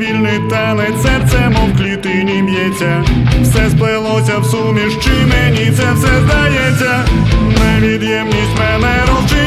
вільний танець, серце мов клітині б'ється, все сплелося в суміш, чи мені це все здається, невід'ємність мене розчить.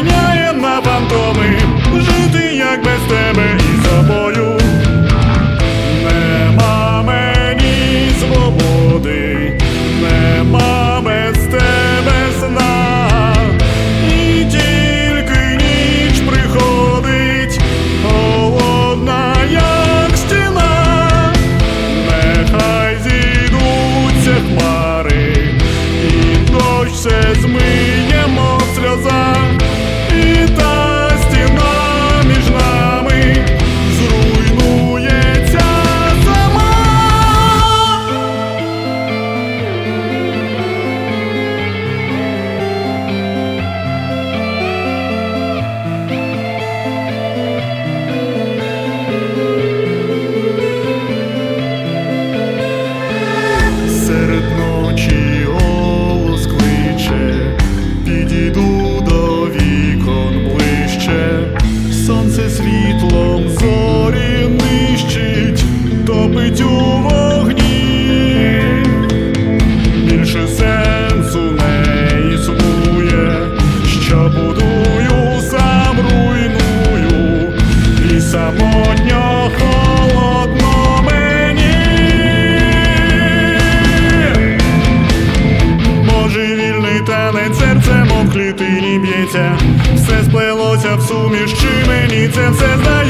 б'ється, все сплелося в суміш, чи мені це все знає.